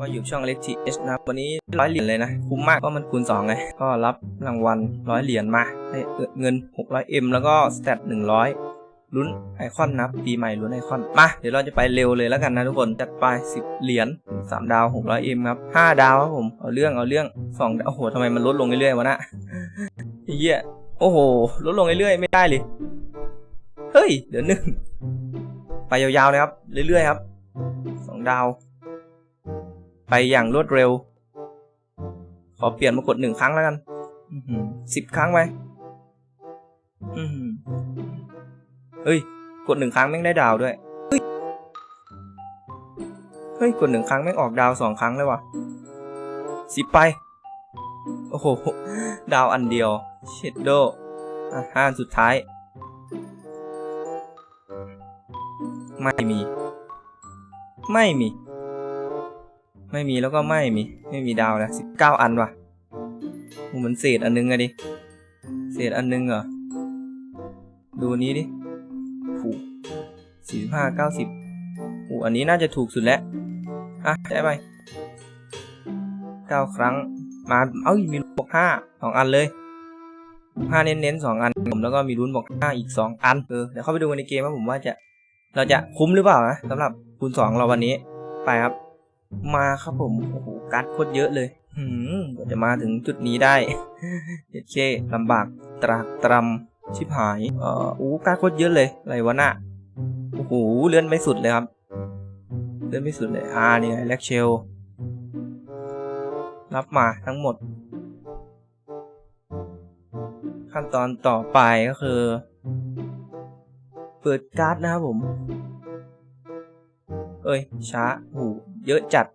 ก็อยู่ช่องเล็กทีเอชนะวันนี้ร้อยเหรียญเลยนะ คุ้มมากเพราะมันคูณ2ไงก็รับรางวัลร้อยเหรียญมาได้เงิน 600M แล้วก็สเตต100 ลุ้นไอคอนนะปีใหม่ลุ้นไอคอน มา เดี๋ยวเราจะไปเร็วเลยแล้วกันนะทุกคน จัดไป 10 เหรียญ3ดาว 600M ครับ 5 ดาวครับผม เอาเรื่องเอาเรื่อง2ดาวโอ้โหทำไมมันลดลงเรื่อยๆวะนะไอ้เหี้ยโอ้โห ลดลงเรื่อยๆไม่ได้เลยเฮ้ย เดี๋ยวหนึ่งไปยาวๆเลยครับ เรื่อยๆครับสองดาว ไปอย่างรวดเร็ว ขอเปลี่ยนมากดหนึ่งครั้งแล้วกันสิบครั้งไปอื้อหือเฮ้ย กดหนึ่งครั้งแม่งได้ดาวด้วย เฮ้ย กดหนึ่งครั้งแม่งออกดาวสองครั้งเลยว่ะสิบไป โอ้โห ดาวอันเดียว เชดโดอะห้าสุดท้าย ไม่มี ไม่มี ไม่มีแล้วก็ไม่มี ไม่มีดาวแล้วสิบเก้าอันว่ะเหมือนเศษอันนึงอะดิ เศษอันนึงเหรอ ดูนี้ดิผูสี่ห้าเก้าสิบอ้อันนี้น่าจะถูกสุดแล้ว อะได้ไปเก้าครั้ง มา เอ้ามีลุ้นบอกห้าสองอันเลยห้าเน้นๆสองอันผมแล้วก็มีลุ้นบอกห้าอีกสองอันเออเดี๋ยวเข้าไปดูกันในเกมว่าผมว่าจะ เราจะคุ้มหรือเปล่านะสำหรับคูณสองเราวันนี้ ไปครับ มาครับผม โอ้โห การ์ดโคตรเยอะเลย หืมกว่าจะมาถึงจุดนี้ได้เจ็ดเคลำบากตรากตรำชิบหาย เอ่ออู้การ์ดโคตรเยอะเลย อะไรวะน่ะ โอ้โห เลื่อนไม่สุดเลยครับ เลื่อนไม่สุดเลย อ่า นี่ไงแล็กเชล รับมาทั้งหมด ขั้นตอนต่อไปก็คือ เปิดการ์ดนะครับผม เอ้ย ช้า หู เยอะจัด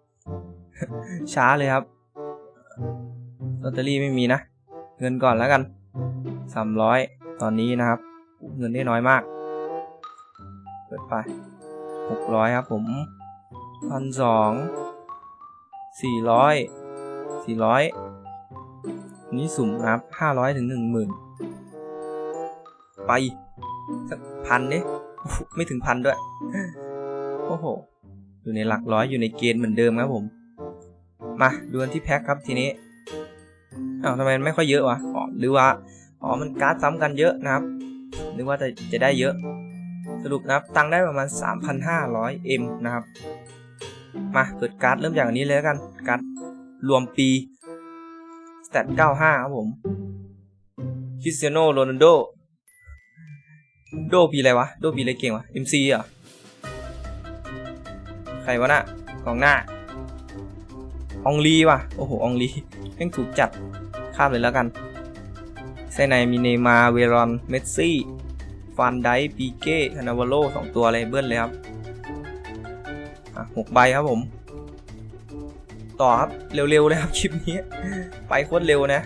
ช้าเลยครับลอตเตอรี่ไม่มีนะ เงินก่อนแล้วกันสามร้อยตอนนี้นะครับ เงินได้น้อยมาก เปิดไปหกร้อยครับผมพันสองสี่ร้อยสี่ร้อยนี่สุ่มนะครับห้าร้อยถึงหนึ่งหมื่นไปสักพันเนี่ไม่ถึงพันด้วย โอ้โห อยู่ในหลักร้อยอยู่ในเกณฑ์เหมือนเดิมครับผม มาดูกันที่แพ็คครับทีนี้อ้าวทำไมมันไม่ค่อยเยอะวะอ๋อหรือว่าอ๋อมันการ์ดซ้ำกันเยอะนะครับนึกว่าจะจะได้เยอะ สรุปนะครับตังได้ประมาณ 3,500M นะครับ มาเปิดการ์ดเริ่มจากอันนี้เลยแล้วกันการ์ดรวมปีสเตต95 ครับผมคริสเตียโนโรนัลโด โดปีอะไรวะ โดปีอะไรเก่งวะ MC เหรอ ใครวะน่ะกองหน้า องลีว่ะ โอ้โห องลีแม่งถูกจัด ข้ามเลยแล้วกันไส้ในมีเนมาร์เวรอน เมสซี่ฟันไดปีเก้คานาวาโลสองตัวอะไรเบิ้ลเลยครับอะหกใบครับผม ต่อครับ เร็วๆเลยครับคลิปนี้ ไปโคตรเร็วนะ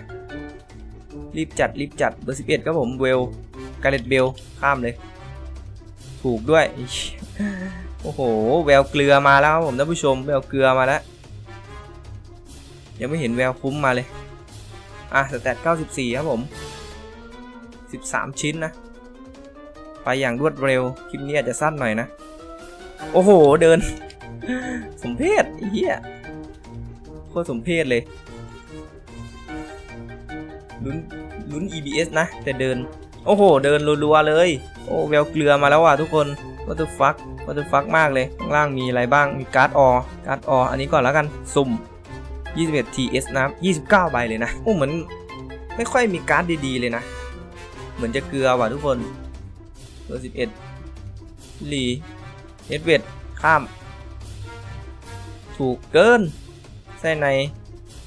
รีบจัดรีบจัดเบอร์สิบเอ็ดครับผมเวลกาเลตเบลข้ามเลย ถูกด้วย โอ้โห แววเกลือมาแล้วผมท่านผู้ชม แววเกลือมาแล้ว ยังไม่เห็นแววคุ้มมาเลย อะสแตท94 ครับผม 13 ชิ้นนะ ไปอย่างรวดเร็ว คลิปนี้อาจจะสั้นหน่อยนะ โอ้โห เดิน สมเพศเหี้ยโคตรสมเพศเลยลุ้นลุ้น EBS นะ แต่เดิน โอ้โห เดินรัวๆเลย โอ้แววเกลือมาแล้วว่ะทุกคน what the fuck what the fuck มากเลย ข้างล่างมีอะไรบ้าง มีการ์ดออการ์ดอออันนี้ก่อนแล้วกัน สุ่ม 21 TS นะครับ29 ใบเลยนะโอ้เหมือนไม่ค่อยมีการ์ดดีๆเลยนะ เหมือนจะเกลือว่ะทุกคนเบอร์11ลีเอสเวดข้าม ถูกเกินไส้ใน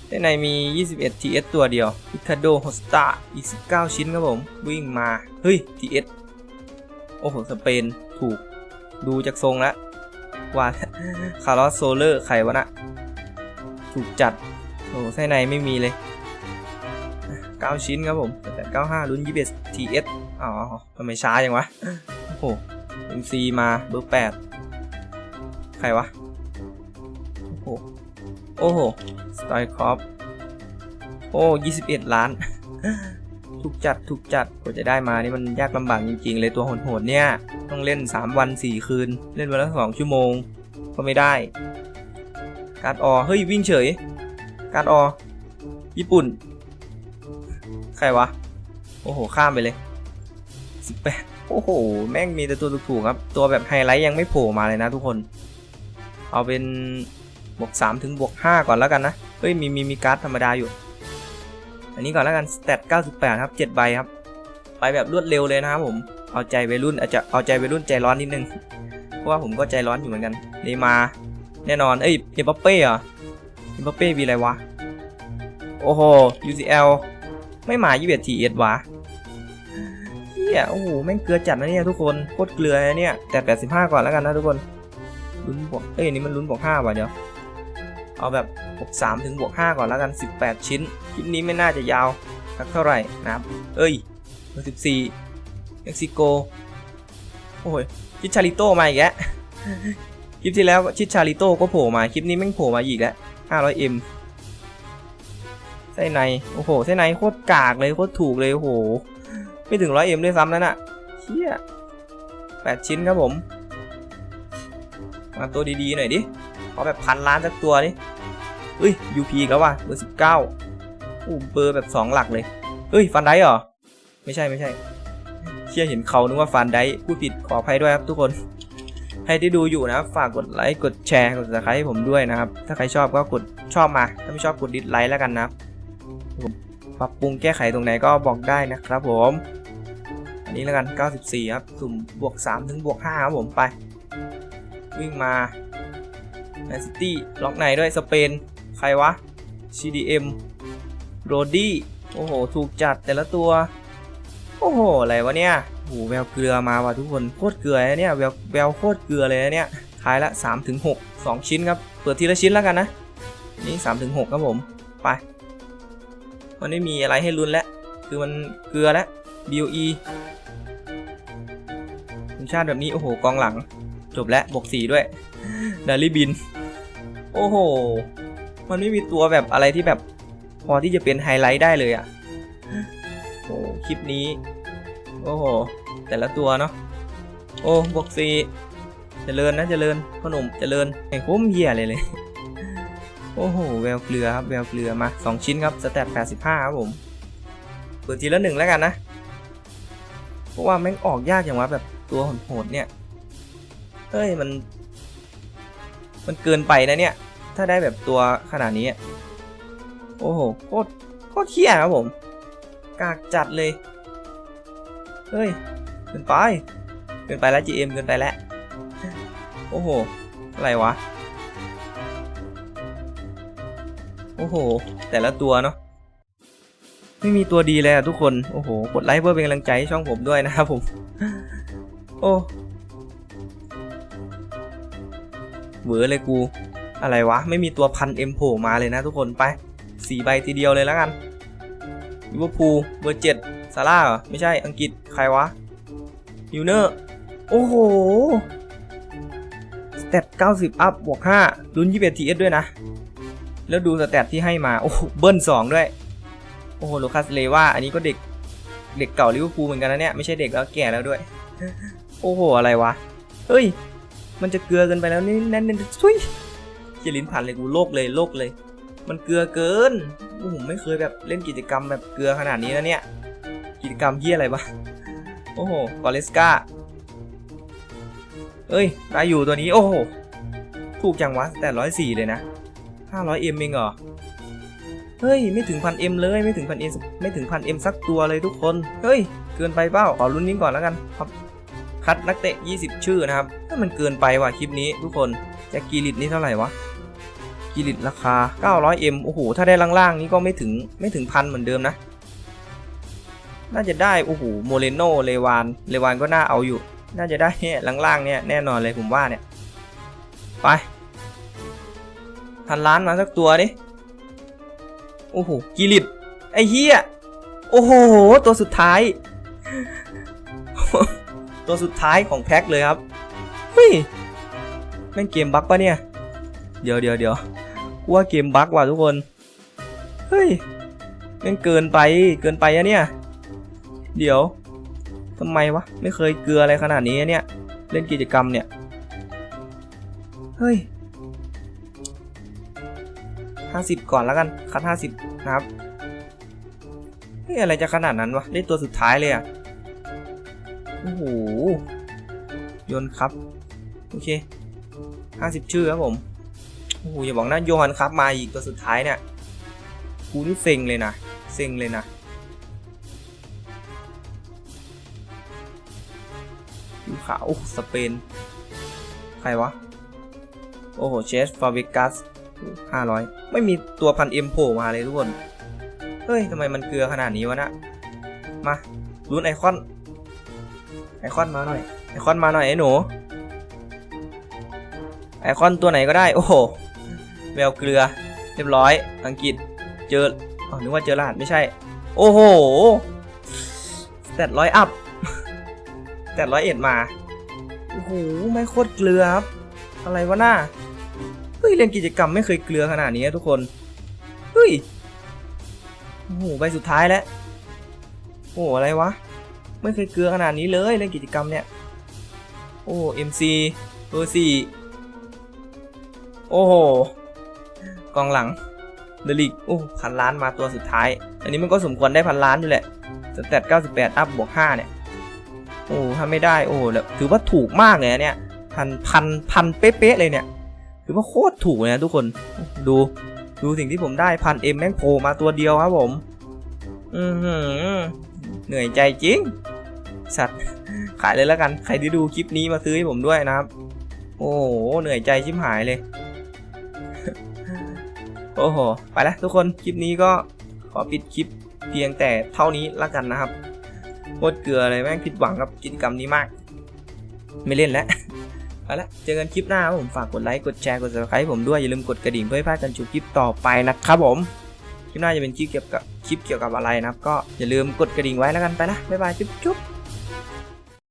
ไส้ในมี 21 TS ตัวเดียวพิคาโดโฮสตาอีก 19 ชิ้นครับผม วิ่งมา เฮ้ย TS โอ้โห สเปน ถูก ดูจากทรงแล้วว่าคาร์ลอสโซเลอร์ใครวะนะถูกจัด โอ้ไส้ในไม่มีเลย 9 ชิ้นครับผมแต่95รุ่น21 TS อ๋อทำไมช้าอย่างวะ โอ้โห MC มาเบอร์ 8 ใครวะ โอ้โห โอ้โห สไตล์ครอปโอ้ 21 ล้าน ถูกจัดถูกจัดกว่าจะได้มานี่มันยากลำบากจริงๆเลยตัวโหดๆเนี่ย ต้องเล่น 3 วัน 4 คืน เล่นวันละ2ชั่วโมง ก็ไม่ได้ การออเฮ้ยวิ่งเฉย การออญี่ปุ่น ใครวะ โอ้โห ข้ามไปเลยสิบแปดโอ้โห แม่งมีแต่ตัวถูกๆครับ ตัวแบบไฮไลท์ยังไม่โผล่มาเลยนะทุกคน เอาเป็นบวกสามถึงบวกห้าก่อนแล้วกันนะ เฮ้ยมีมีมีการ์ดธรรมดาอยู่ อันนี้ก่อนแล้วกันสเตต98 ครับ 7 ใบครับ ไปแบบรวดเร็วเลยนะครับผม เอาใจวัยรุ่นอาจจะเอาใจวัยรุ่นใจร้อนนิดนึง เพราะว่าผมก็ใจร้อนอยู่เหมือนกัน นี่มา แน่นอน เอ้ยเอ็มบัปเป้เหรอเอ็มบัปเป้มีอะไรวะ โอ้โห UCL ไม่มา 21 TS วะเฮียโอ้โห แม่งเกลือจัดนะเนี่ยทุกคน โคตรเกลือนะเนี่ย แต่ 85 ก่อนแล้วกันนะทุกคนลุ้นบวกเอ้ยนนี่มันลุ้นบวก5ว่ะเดี๋ยว เอาแบบบวก3ถึงบวก5ก่อนแล้วกัน 18 ชิ้น คลิปนี้ไม่น่าจะยาวสักเท่าไหร่นะครับ เอ้ยเบอร์14เม็กซิโก โอ้ยชิชาริโต้มาอีกแล้วคลิปที่แล้วชิชาริโต้ก็โผล่มา คลิปนี้แม่งโผล่มาอีกแล้ว 500M ไส้ใน โอ้โห ไส้ในโคตรกากเลย โคตรถูกเลย โอ้โห ไม่ถึง 100M ด้วยซ้ำนั่นน่ะเชี่ย8ชิ้นครับผม มาตัวดีๆหน่อยดิ ขอแบบพันล้านสักตัวดิ เฮ้ย UP อีกแล้วว่ะเบอร์19อู้เบอร์แบบ2หลักเลยเฮ้ยฟันไดเหรอ ไม่ใช่ไม่ใช่ เชี่ยเห็นเขานึกว่าฟันไดพูดผิดขออภัยด้วยครับทุกคนใครที่ดูอยู่นะฝากกดไลค์กดแชร์กด subscribe ให้ผมด้วยนะครับ ถ้าใครชอบก็กดชอบมา ถ้าไม่ชอบกดดิสไลค์แล้วกันนะครับผมปรับปรุงแก้ไขตรงไหนก็บอกได้นะครับผม อันนี้แล้วกัน 94 ครับสุ่มบวก 3 ถึงบวก 5 ครับผมไป วิ่งมาแมนซิตี้ล็อกไหนด้วยสเปน รวะ CDM โรดี้โอ้โห ถูกจัดแต่ละตัว โอ้โห อะไรวะเนี่ยโอ้โหแววเกลือมาว่ะทุกคน โคตรเกลือเลยเนี่ยแววแววโคตรเกลือเลยนเนี่ยท้ายละ3ถึง6 2 ชิ้นครับ เปิดทีละชิ้นแล้วกันนะ นี่3ถึง6ครับผม ไป มันไม่มีอะไรให้ลุ้นแล้ว คือมันเกลือแล้ว BOE ทีมชาติแบบนี้ โอ้โห กองหลัง จบแล้วบวกสีด้วยดาริบิน โอ้โห มันไม่มีตัวแบบอะไรที่แบบพอที่จะเป็นไฮไลท์ได้เลยอะ่ะโอ้คลิปนี้ โอ้โห แต่ละตัวเนาะ โอ้บวกสี่เจริญนะเจริญขนมเจริญแห่งคุ้มเหี้ยเลยเลย โอ้โห แววเกลือครับ แววเกลือมาสองชิ้นครับสแตทแปดสิบห้าครับผม เปิดทีละหนึ่งแล้วกันนะ เพราะว่าแม่งออกยากอย่างว่าแบบตัวโหดเนี่ย เฮ้ยมัน มันเกินไปนะเนี่ย ถ้าได้แบบตัวขนาดนี้อะโอ้โหโคตรโคตรเที่ยครับผม กากจัดเลย เฮ้ยเกินไปเกินไปแล้ว GM เกินไปแล้ว โอ้โห อะไรวะ โอ้โห แต่ละตัวเนาะไม่มีตัวดีเลยอะทุกคน โอ้โห กดไลค์เพื่อเป็นกำลังใจให้ช่องผมด้วยนะครับผม โอ้เหวอเลยกู อะไรวะ ไม่มีตัวพันเอ็มโผล่มาเลยนะทุกคนไปสี่ใบทีเดียวเลยแล้วกันลิเวอร์พูลเบอร์เจ็ดซาร่าเหรอ ไม่ใช่อังกฤษใครวะยูเนอร์ โอ้โหสเตต90 อัพบวก5ลุ้น21 TS ด้วยนะ แล้วดูสเตตที่ให้มา โอ้โเบิ้ล2 ด้วย โอ้โหโลคัสเลว่าอันนี้ก็เด็กเด็กเก่าลิเวอร์พูลเหมือนกันนะเนี่ย ไม่ใช่เด็กแล้วแก่แล้วด้วย โอ้โห อะไรวะ เฮ้ย มันจะเกลือเกินไปแล้วนี่นั่นนั่นทุย เจลิ้นผ่านเลยกูโลกเลยโลกเลย มันเกลือเกินโอ้โหไม่เคยแบบเล่นกิจกรรมแบบเกลือขนาดนี้นะเนี่ย กิจกรรมเฮียอะไรบ้าโอ้โหกอเลสกาเอ้ยได้อยู่ตัวนี้ โอ้โห ถูกจังวะแต่ร้อยสี่เลยนะห้าร้อยเอ็มเองเหรอ เฮ้ย ไม่ถึงพันเอ็มเลยไม่ถึงพันเอ็มไม่ถึงพันเอ็มสักตัวเลยทุกคน เฮ้ย เกินไปเปล่าขอรุ่นนี้ก่อนแล้วกันครับคัดนักเตะ 20 ชื่อนะครับ ถ้ามันเกินไปว่ะคลิปนี้ทุกคนแจ็คกีริตนี่เท่าไหร่วะ กีริตราคา 900M โอ้โห ถ้าได้ล่างๆ นี่ก็ไม่ถึงไม่ถึงพันเหมือนเดิมนะ น่าจะได้ โอ้โห โมเรโนเลวาน เลวานก็น่าเอาอยู่ น่าจะได้เนี่ยล่างๆ เนี่ย แน่นอนเลยผมว่าเนี่ย ไป พันล้านมาสักตัวดิ โอ้โหกีริต ไอ้เฮียโอ้โห ตัวสุดท้าย ตัวสุดท้ายของแพ็คเลยครับเฮ้ยแม่งเกมบั๊กปะเนี่ย เดี๋ยวเดี๋ยวเดี๋ยว กูว่าเกมบั๊กว่ะทุกคน เฮ้ยม่งเกินไปเกินไปอะเนี่ย เดี๋ยวทำไมวะ ไม่เคยเกลืออะไรขนาดนี้เนี่ย เล่นกิจกรรมเนี่ย เฮ้ย50ก่อนแล้วกัน คัด50นะครับเฮ้ยอะไรจะขนาดนั้นวะ ได้ตัวสุดท้ายเลยอะโอ้โหโยนครับ โอเค50ชื่อครับผม โอ้โหอย่าบอกนะโยฮันครับมาอีกตัวสุดท้ายเนี่ยกูนี่เซ็งเลยนะเซ็งเลยนะผิวขาวสเปน ใครวะ โอ้โหเชสฟาเวกัสห้าร้อยไม่มีตัวพันเอ็มโผล่มาเลยทุกคน เฮ้ยทำไมมันเกลือขนาดนี้วะนะมาลุ้นไอคอน ไอคอนมาหน่อย ไอคอนมาหน่อยไอ้หนู ไอคอนตัวไหนก็ได้ โอ้โห แววเกลือ เรียบร้อย อังกฤษ เจออ๋อนึกว่าเจอรหัสไม่ใช่ โอ้โหแตดร้อยอัพแตดร้อยเอ็ดมา โอ้โห ไม่โคตรเกลือครับ อะไรวะหน้า เฮ้ย เล่นกิจกรรมไม่เคยเกลือขนาดนี้นะทุกคน เฮ้ย โอ้โห ใบสุดท้ายแล้ว โอ้โหอะไรวะ ไม่เคยเกลือขนาดนี้เลยเล่นกิจกรรมเนี่ย โอ้เอ็มซีเบอร์สี่โอ้โห กองหลังเดลิกโอ้พันล้านมาตัวสุดท้าย อันนี้มันก็สมควรได้พันล้านอยู่แหละสแตท98 อัพบวก 5 เนี่ย โอ้ถ้าไม่ได้โอ้แล้วถือว่าถูกมากเลยนเนี่ยพันพันพันเป๊ะๆเลยเนี่ยถือว่าโคตรถูกเลยนะทุกคนดูดูสิ่งที่ผมได้พันเอ็มแม่งโผล่มาตัวเดียวครับผม อือหือเหนื่อยใจจริง สัตว์ขายเลยแล้วกัน ใครที่ดูคลิปนี้มาซื้อให้ผมด้วยนะครับ โอ้โหเหนื่อยใจชิบหายเลย โอ้โห ไปแล้วทุกคนคลิปนี้ก็ขอปิดคลิปเพียงแต่เท่านี้ละกันนะครับโคตรเกลืออะไรแม่งผิดหวังกับกิจกรรมนี้มาก ไม่เล่นแล้วไปแล้วเจอกันคลิปหน้าผมฝากกดไลค์กดแชร์กด subscribe ผมด้วยอย่าลืมกดกระดิ่งเพื่อไม่พลาดการชมคลิปต่อไปนะครับผมคลิปหน้าจะเป็นคลิปเกี่ยวกับคลิปเกี่ยวกับอะไรนะครับ ก็อย่าลืมกดกระดิ่งไว้แล้วกันไปนะบ๊ายบายจุ๊บ